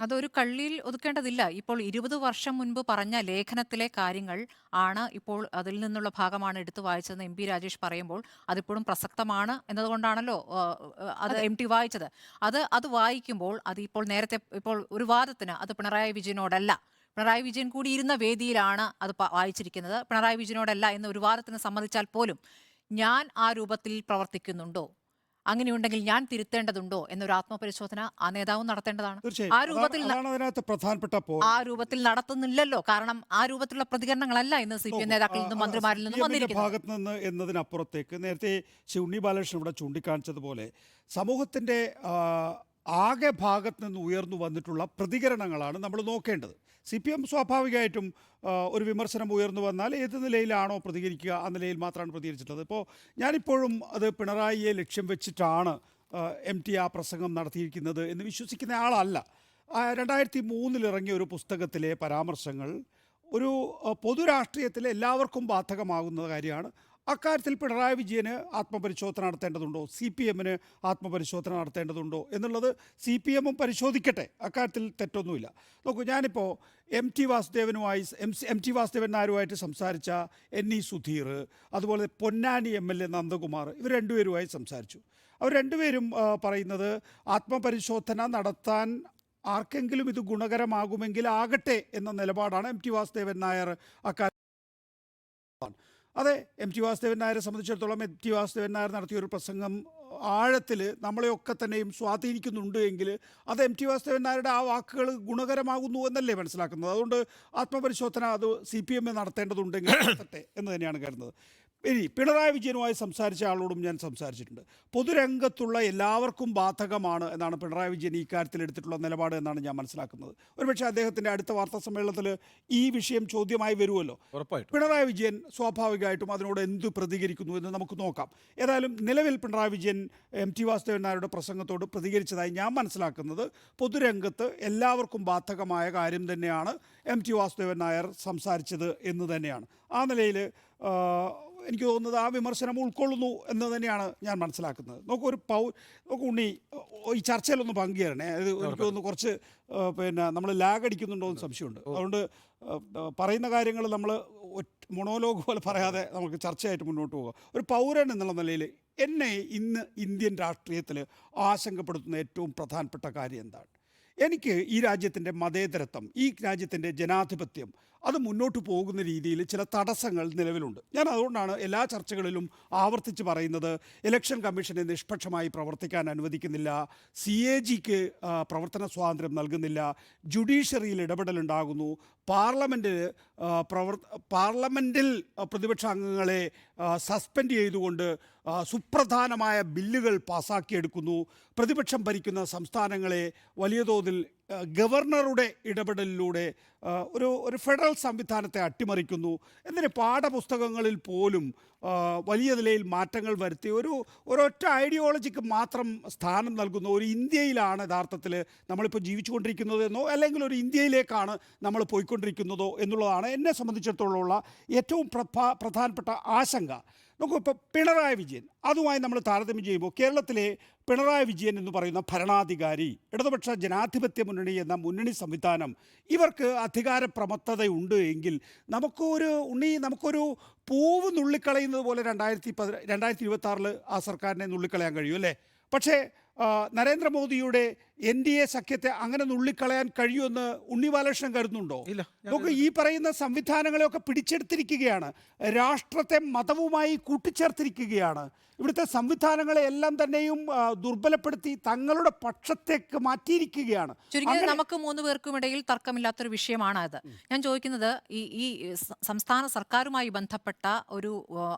അതൊരു കള്ളിയിൽ ഒതുക്കേണ്ടതില്ല. ഇപ്പോൾ 20 വർഷം മുൻപ് പറഞ്ഞ ലേഖനത്തിലെ കാര്യങ്ങൾ ആണ് ഇപ്പോൾ അതിൽ നിന്നുള്ള ഭാഗമാണ് എടുത്തു വായിച്ചതെന്ന് എം പി രാജേഷ് പറയുമ്പോൾ അതിപ്പോഴും പ്രസക്തമാണ് എന്നതുകൊണ്ടാണല്ലോ അത് എം ടി വായിച്ചത്. അത് അത് വായിക്കുമ്പോൾ അത് ഇപ്പോൾ നേരത്തെ ഇപ്പോൾ ഒരു വാദത്തിന് അത് പിണറായി വിജയനോടല്ല. പിണറായി വിജയൻ കൂടി ഇരുന്ന വേദിയിലാണ് അത് പ- വായിച്ചിരിക്കുന്നത്. പിണറായി വിജയനോടല്ല എന്ന ഒരു വാദത്തിന് സമ്മതിച്ചാൽ പോലും ഞാൻ ആ രൂപത്തിൽ പ്രവർത്തിക്കുന്നുണ്ടോ അങ്ങനെയുണ്ടെങ്കിൽ ഞാൻ തിരുത്തേണ്ടതുണ്ടോ എന്നൊരു ആത്മപരിശോധന ആ നേതാവ് നടത്തേണ്ടതാണ്. ആ രൂപത്തിൽ ആ രൂപത്തിൽ നടത്തുന്നില്ലല്ലോ. കാരണം ആ രൂപത്തിലുള്ള പ്രതികരണങ്ങളല്ല ഇന്ന് സി പി എം നേതാക്കളിൽ നിന്നും മന്ത്രിമാരിൽ നിന്നും വന്നിരിക്കുന്നത്. ഭാഗത്ത് നിന്ന് എന്നതിനപ്പുറത്തേക്ക് നേരത്തെ ശ്രീ ഉണ്ണി ബാലകൃഷ്ണൻ ഇവിടെ ചൂണ്ടിക്കാണിച്ചതുപോലെ സമൂഹത്തിന്റെ ആകെ ഭാഗത്ത് നിന്ന് ഉയർന്നു വന്നിട്ടുള്ള പ്രതികരണങ്ങളാണ് നമ്മൾ നോക്കേണ്ടത്. സി പി എം സ്വാഭാവികമായിട്ടും ഒരു വിമർശനം ഉയർന്നു വന്നാൽ ഏത് നിലയിലാണോ പ്രതികരിക്കുക ആ നിലയിൽ മാത്രമാണ് പ്രതികരിച്ചിട്ടുള്ളത്. ഇപ്പോൾ ഞാനിപ്പോഴും അത് പിണറായിയെ ലക്ഷ്യം വെച്ചിട്ടാണ് എം ടി ആ പ്രസംഗം നടത്തിയിരിക്കുന്നത് എന്ന് വിശ്വസിക്കുന്ന ആളല്ല. രണ്ടായിരത്തി മൂന്നിൽ ഇറങ്ങിയ ഒരു പുസ്തകത്തിലെ പരാമർശങ്ങൾ ഒരു പൊതുരാഷ്ട്രീയത്തിൽ എല്ലാവർക്കും ബാധകമാകുന്ന കാര്യമാണ്. അക്കാര്യത്തിൽ പിണറായി വിജയന് ആത്മപരിശോധന നടത്തേണ്ടതുണ്ടോ? സി പി എമ്മിന് ആത്മപരിശോധന നടത്തേണ്ടതുണ്ടോ? എന്നുള്ളത് സി പി എമ്മും പരിശോധിക്കട്ടെ. അക്കാര്യത്തിൽ തെറ്റൊന്നുമില്ല. നോക്കൂ ഞാനിപ്പോൾ എം ടി വാസുദേവനുമായി എം എം ടി വാസുദേവൻ നായരുമായിട്ട് സംസാരിച്ച എൻ ഇ സുധീർ അതുപോലെ Ponnani M L A Nandakumar ഇവർ രണ്ടുപേരുമായി സംസാരിച്ചു. അവർ രണ്ടുപേരും പറയുന്നത് ആത്മപരിശോധന നടത്താൻ ആർക്കെങ്കിലും ഇത് ഗുണകരമാകുമെങ്കിൽ ആകട്ടെ എന്ന നിലപാടാണ് എം ടി വാസുദേവൻ നായർ അക്കാര്യം അതെ എം ടി വാസുദേവൻ നായരെ സംബന്ധിച്ചിടത്തോളം എം ടി വാസുദേവൻ നായർ നടത്തിയൊരു പ്രസംഗം ആഴത്തിൽ നമ്മളെയൊക്കെ തന്നെയും സ്വാധീനിക്കുന്നുണ്ട് എങ്കിൽ അത് എം ടി വാസുദേവൻ നായരുടെ ആ വാക്കുകൾ ഗുണകരമാകുന്നു എന്നല്ലേ മനസ്സിലാക്കുന്നത്? അതുകൊണ്ട് ആത്മപരിശോധന അത് സി പി എം നടത്തേണ്ടതുണ്ടെങ്കിൽ നടത്തട്ടെ എന്ന് തന്നെയാണ് കരുതുന്നത്. ഇനി പിണറായി വിജയനുമായി സംസാരിച്ച ആളോടും ഞാൻ സംസാരിച്ചിട്ടുണ്ട്. പൊതുരംഗത്തുള്ള എല്ലാവർക്കും ബാധകമാണ് എന്നാണ് പിണറായി വിജയൻ ഈ കാര്യത്തിൽ എടുത്തിട്ടുള്ള നിലപാട് എന്നാണ് ഞാൻ മനസ്സിലാക്കുന്നത്. ഒരുപക്ഷെ അദ്ദേഹത്തിന്റെ അടുത്ത വാർത്താ സമ്മേളനത്തിൽ ഈ വിഷയം ചോദ്യമായി വരുമല്ലോ. ഉറപ്പായിട്ടും. പിണറായി വിജയൻ സ്വാഭാവികമായിട്ടും അതിനോട് എന്തു പ്രതികരിക്കുന്നു എന്ന് നമുക്ക് നോക്കാം. ഏതായാലും നിലവിൽ പിണറായി വിജയൻ എം ടി വാസുദേവൻ നായരുടെ പ്രസംഗത്തോട് പ്രതികരിച്ചതായി ഞാൻ മനസ്സിലാക്കുന്നത് പൊതുരംഗത്ത് എല്ലാവർക്കും ബാധകമായ കാര്യം തന്നെയാണ് എം ടി വാസുദേവൻ നായർ സംസാരിച്ചത് എന്ന് തന്നെയാണ്. ആ നിലയിൽ എനിക്ക് തോന്നുന്നത് ആ വിമർശനം ഉൾക്കൊള്ളുന്നു എന്ന് തന്നെയാണ് ഞാൻ മനസ്സിലാക്കുന്നത്. നോക്കൂ ഒരു പൗ നോക്കൂ ഉണ്ണി ഈ ചർച്ചയിലൊന്ന് പങ്കുചേരണേ. അത് എനിക്ക് തോന്നുന്നു കുറച്ച് പിന്നെ നമ്മൾ ലാഗ് അടിക്കുന്നുണ്ടോ എന്ന് സംശയമുണ്ട്. അതുകൊണ്ട് പറയുന്ന കാര്യങ്ങൾ നമ്മൾ മൊണോലോഗ് പോലെ പറയാതെ നമുക്ക് ചർച്ചയായിട്ട് മുന്നോട്ട് പോകാം. ഒരു പൗരൻ എന്നുള്ള നിലയിൽ എന്നെ ഇന്ന് ഇന്ത്യൻ രാഷ്ട്രീയത്തിൽ ആശങ്കപ്പെടുത്തുന്ന ഏറ്റവും പ്രധാനപ്പെട്ട കാര്യം എന്താണ്? എനിക്ക് ഈ രാജ്യത്തിന്റെ മതേതരത്വം ഈ രാജ്യത്തിന്റെ ജനാധിപത്യം അത് മുന്നോട്ട് പോകുന്ന രീതിയിൽ ചില തടസ്സങ്ങൾ നിലവിലുണ്ട്. ഞാൻ അതുകൊണ്ടാണ് എല്ലാ ചർച്ചകളിലും ആവർത്തിച്ച് പറയുന്നത് ഇലക്ഷൻ കമ്മീഷനെ നിഷ്പക്ഷമായി പ്രവർത്തിക്കാൻ അനുവദിക്കുന്നില്ല സി എ ജിക്ക് പ്രവർത്തന സ്വാതന്ത്ര്യം നൽകുന്നില്ല ജുഡീഷ്യറിയിൽ ഇടപെടലുണ്ടാകുന്നു പാർലമെന്റിൽ പ്രവർ പാർലമെന്റിൽ ആ, പ്രതിപക്ഷ അംഗങ്ങളെ സസ്പെൻഡ് ചെയ്തുകൊണ്ട് സുപ്രധാനമായ ബില്ലുകൾ പാസാക്കിയെടുക്കുന്നു. പ്രതിപക്ഷം ഭരിക്കുന്ന സംസ്ഥാനങ്ങളെ വലിയ തോതിൽ ഗവർണറുടെ ഇടപെടലിലൂടെ ഒരു ഒരു ഫെഡറൽ സംവിധാനത്തെ അട്ടിമറിക്കുന്നു. എന്നിട്ട് പാഠപുസ്തകങ്ങളിൽ പോലും വലിയ നിലയിൽ മാറ്റങ്ങൾ വരുത്തി. ഒരു ഒരൊറ്റ ഐഡിയോളജിക്ക് മാത്രം സ്ഥാനം നൽകുന്ന ഒരു ഇന്ത്യയിലാണ് യഥാർത്ഥത്തിൽ നമ്മളിപ്പോൾ ജീവിച്ചുകൊണ്ടിരിക്കുന്നത് എന്നോ അല്ലെങ്കിൽ ഒരു ഇന്ത്യയിലേക്കാണ് നമ്മൾ പോയിക്കൊണ്ടിരിക്കുന്നതോ എന്നുള്ളതാണ് എന്നെ സംബന്ധിച്ചിടത്തോളമുള്ള ഏറ്റവും പ്രധാ പ്രധാനപ്പെട്ട ആശങ്ക. നോക്കൂ ഇപ്പോൾ പിണറായി വിജയൻ അതുമായി നമ്മൾ താരതമ്യം ചെയ്യുമ്പോൾ കേരളത്തിലെ പിണറായി വിജയൻ എന്ന് പറയുന്ന ഭരണാധികാരി ഇടതുപക്ഷ ജനാധിപത്യ മുന്നണി എന്ന മുന്നണി സംവിധാനം ഇവർക്ക് അധികാര പ്രമത്തതയുണ്ട് എങ്കിൽ നമുക്കൊരു ഉണ്ണി നമുക്കൊരു പൂവ് നുള്ളിക്കളയുന്നത് പോലെ രണ്ടായിരത്തി പതി രണ്ടായിരത്തി ഇരുപത്തി ആ സർക്കാരിനെ നുള്ളിക്കളയാൻ കഴിയും അല്ലേ? പക്ഷേ നരേന്ദ്രമോദിയുടെ എൻ ഡി എ സഖ്യത്തെ അങ്ങനെ നുള്ളിക്കളയാൻ കഴിയുമെന്ന് ഉണ്ണി ബാലകൃഷ്ണൻ കരുതുന്നുണ്ടോ? ഇല്ല നമുക്ക് ഈ പറയുന്ന സംവിധാനങ്ങളെയൊക്കെ പിടിച്ചെടുത്തിരിക്കുകയാണ്. രാഷ്ട്രത്തെ മതവുമായി കൂട്ടിച്ചേർത്തിരിക്കുകയാണ്. ഇവിടുത്തെ സംവിധാനങ്ങളെ എല്ലാം തന്നെയും ദുർബലപ്പെടുത്തി തങ്ങളുടെ പക്ഷത്തേക്ക് മാറ്റിയിരിക്കുകയാണ്. നമുക്ക് മൂന്ന് പേർക്കും ഇടയിൽ തർക്കമില്ലാത്തൊരു വിഷയമാണ് അത്. ഞാൻ ചോദിക്കുന്നത് ഈ ഈ സംസ്ഥാന സർക്കാരുമായി ബന്ധപ്പെട്ട ഒരു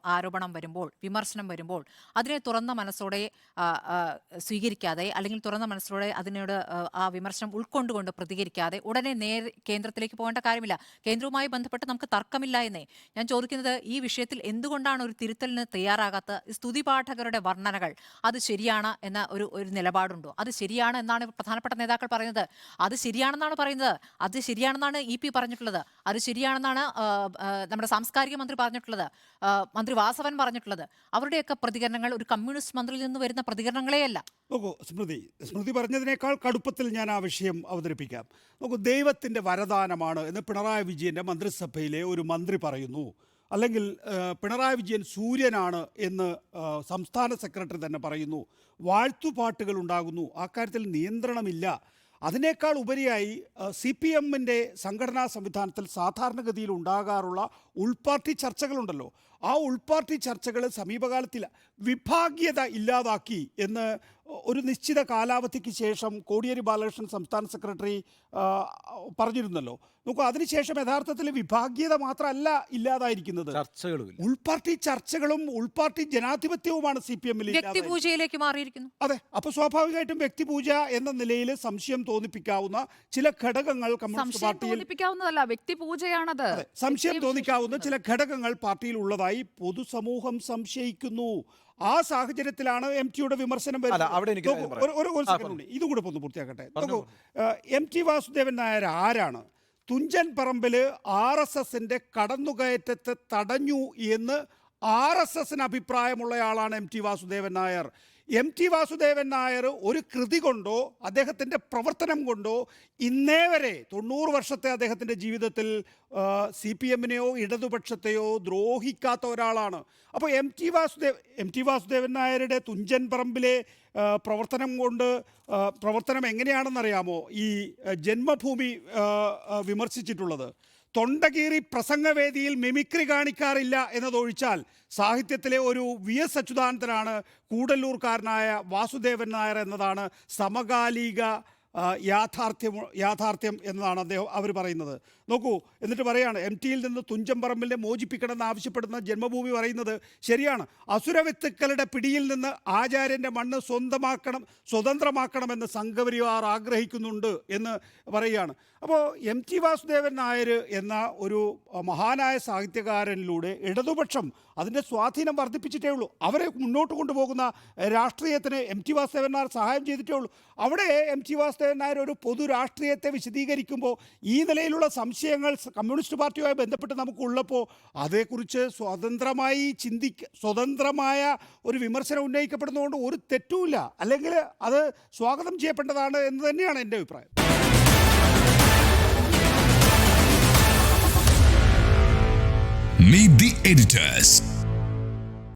ആരോപണം വരുമ്പോൾ വിമർശനം വരുമ്പോൾ അതിനെ തുറന്ന മനസ്സോടെ ആ, ആ, സ്വീകരിക്കാതെ അല്ലെങ്കിൽ തുറന്ന മനസ്സോടെ അതിനോട് ആ, വിമർശനം ഉൾക്കൊണ്ടുകൊണ്ട് പ്രതികരിക്കാതെ ഉടനെ നേരെ കേന്ദ്രത്തിലേക്ക് പോകേണ്ട കാര്യമില്ല. കേന്ദ്രവുമായി ബന്ധപ്പെട്ട് നമുക്ക് തർക്കമില്ല എന്നേ. ഞാൻ ചോദിക്കുന്നത് ഈ വിഷയത്തിൽ എന്തുകൊണ്ടാണ് ഒരു തിരുത്തലിന് തയ്യാറാകാത്ത സ്തുതി പാഠകരുടെ വർണനകൾ? അത് ശരിയാണ് എന്ന ഒരു ഒരു നിലപാടുണ്ടോ? അത് ശരിയാണ് എന്നാണ് പ്രധാനപ്പെട്ട നേതാക്കൾ പറയുന്നത്. അത് ശരിയാണെന്നാണ് പറയുന്നത്. അത് ശരിയാണെന്നാണ് ഇ പി പറഞ്ഞിട്ടുള്ളത്. അത് ശരിയാണെന്നാണ് നമ്മുടെ സാംസ്കാരിക മന്ത്രി പറഞ്ഞിട്ടുള്ളത്. മന്ത്രി വാസവൻ പറഞ്ഞിട്ടുള്ളത്. അവരുടെയൊക്കെ പ്രതികരണങ്ങൾ ഒരു കമ്മ്യൂണിസ്റ്റ് മന്ത്രിയിൽ നിന്ന് വരുന്ന പ്രതികരണങ്ങളെയല്ല. നോക്കൂ സ്മൃതി. സ്മൃതി പറഞ്ഞതിനേക്കാൾ കടുപ്പത്തിൽ ഞാൻ ആ വിഷയം അവതരിപ്പിക്കാം. നോക്കൂ ദൈവത്തിന്റെ വരദാനമാണ് എന്ന് പിണറായി വിജയന്റെ മന്ത്രിസഭയിലെ ഒരു മന്ത്രി പറയുന്നു. അല്ലെങ്കിൽ പിണറായി വിജയൻ സൂര്യനാണ് എന്ന് സംസ്ഥാന സെക്രട്ടറി തന്നെ പറയുന്നു. വാഴ്ത്തുപാട്ടുകൾ ഉണ്ടാകുന്നു. ആ കാര്യത്തിൽ നിയന്ത്രണമില്ല. അതിനേക്കാൾ ഉപരിയായി സി പി എമ്മിന്റെ സംഘടനാ സംവിധാനത്തിൽ സാധാരണഗതിയിൽ ഉണ്ടാകാറുള്ള ഉൾപാർട്ടി ചർച്ചകളുണ്ടല്ലോ. ആ ഉൾപാർട്ടി ചർച്ചകൾ സമീപകാലത്തിൽ വിഭാഗീയത ഇല്ലാതാക്കി എന്ന് ഒരു നിശ്ചിത കാലാവധിക്ക് ശേഷം കോടിയേരി ബാലകൃഷ്ണൻ സംസ്ഥാന സെക്രട്ടറി പറഞ്ഞിരുന്നല്ലോ. നോക്കൂ അതിനുശേഷം യഥാർത്ഥത്തിൽ വിഭാഗീയത മാത്രമല്ല ഇല്ലാതായിരിക്കുന്നത്. ചർച്ചകളുമില്ല. ഉൾപാർട്ടി ചർച്ചകളും ഉൾപാർട്ടി ജനാധിപത്യവുമാണ് സി പി എമ്മിൽ വ്യക്തിപൂജയിലേക്ക് മാറിയിരിക്കുന്നു. അതെ അപ്പൊ സ്വാഭാവികമായിട്ടും വ്യക്തിപൂജ എന്ന നിലയിൽ സംശയം തോന്നിപ്പിക്കാവുന്ന ചില ഘടകങ്ങൾ കമ്മ്യൂണിസ്റ്റ് സംശയം പാർട്ടിയിൽ തോന്നിപ്പിക്കാവുന്നതല്ല വ്യക്തി അതെ, സംശയം തോന്നിക്കാവുന്ന ചില ഘടകങ്ങൾ പാർട്ടിയിൽ ഉള്ളതായി പൊതുസമൂഹം സംശയിക്കുന്നു. ആ സാഹചര്യത്തിലാണ് എം ടിയുടെ വിമർശനം വരുന്നത്. ഇതും കൂടെ ഒന്ന് പൂർത്തിയാക്കട്ടെ. എം ടി വാസുദേവൻ നായർ ആരാണ്? തുഞ്ചൻ പറമ്പിൽ ആർ എസ് എസിന്റെ കടന്നുകയറ്റത്തെ തടഞ്ഞു എന്ന് ആർ എസ് എസിന് അഭിപ്രായമുള്ളയാളാണ് M T Vasudevan Nair. M T Vasudevan Nair ഒരു കൃതി കൊണ്ടോ അദ്ദേഹത്തിന്റെ പ്രവർത്തനം കൊണ്ടോ ഇന്നേ വരെ തൊണ്ണൂറ് വർഷത്തെ അദ്ദേഹത്തിന്റെ ജീവിതത്തിൽ സി പി എമ്മിനെയോ ഇടതുപക്ഷത്തെയോ ദ്രോഹിക്കാത്ത ഒരാളാണ്. അപ്പോൾ M T Vasudev M T Vasudevan നായരുടെ തുഞ്ചൻ പറമ്പിലെ പ്രവർത്തനം കൊണ്ട് പ്രവർത്തനം എങ്ങനെയാണെന്നറിയാമോ? ഈ ജന്മഭൂമി വിമർശിച്ചിട്ടുള്ളത്. തൊണ്ടകീറി പ്രസംഗവേദിയിൽ മിമിക്രി കാണിക്കാറില്ല എന്നതൊഴിച്ചാൽ സാഹിത്യത്തിലെ ഒരു വി എസ് അച്യുതാനന്ദനാണ് കൂടല്ലൂർക്കാരനായ വാസുദേവൻ നായർ എന്നതാണ് സമകാലിക യാഥാർത്ഥ്യം യാഥാർത്ഥ്യം എന്നതാണ് അദ്ദേഹം അവർ പറയുന്നത്. നോക്കൂ എന്നിട്ട് പറയാണ് എം ടിയിൽ നിന്ന് തുഞ്ചംപറമ്പിലിനെ മോചിപ്പിക്കണമെന്ന് ആവശ്യപ്പെടുന്ന ജന്മഭൂമി പറയുന്നത് ശരിയാണ്. അസുരവിത്തുക്കളുടെ പിടിയിൽ നിന്ന് ആചാര്യന്റെ മണ്ണ് സ്വന്തമാക്കണം സ്വതന്ത്രമാക്കണമെന്ന് സംഘപരിവാർ ആഗ്രഹിക്കുന്നുണ്ട് എന്ന് പറയുകയാണ്. അപ്പോൾ എം ടി വാസുദേവൻ നായർ എന്ന ഒരു മഹാനായ സാഹിത്യകാരനിലൂടെ ഇടതുപക്ഷം അതിന്റെ സ്വാധീനം വർദ്ധിപ്പിച്ചിട്ടേ ഉള്ളൂ. അവരെ മുന്നോട്ട് കൊണ്ടുപോകുന്ന രാഷ്ട്രീയത്തിന് എം ടി വാസുദേവൻ നായർ സഹായം ചെയ്തിട്ടേ ഉള്ളൂ. അവിടെ എം ടി വാസുദേവൻ നായർ ഒരു പൊതു രാഷ്ട്രീയത്തെ വിശദീകരിക്കുമ്പോൾ ഈ നിലയിലുള്ള സംശയങ്ങൾ കമ്മ്യൂണിസ്റ്റ് പാർട്ടിയുമായി ബന്ധപ്പെട്ട് നമുക്കുള്ളപ്പോൾ അതേക്കുറിച്ച് സ്വതന്ത്രമായി ചിന്തിക്ക സ്വതന്ത്രമായ ഒരു വിമർശനം ഉന്നയിക്കപ്പെടുന്നതുകൊണ്ട് ഒരു തെറ്റുമില്ല. അല്ലെങ്കിൽ അത് സ്വാഗതം ചെയ്യപ്പെട്ടതാണ് എന്ന് തന്നെയാണ് എന്റെ അഭിപ്രായം. Editors.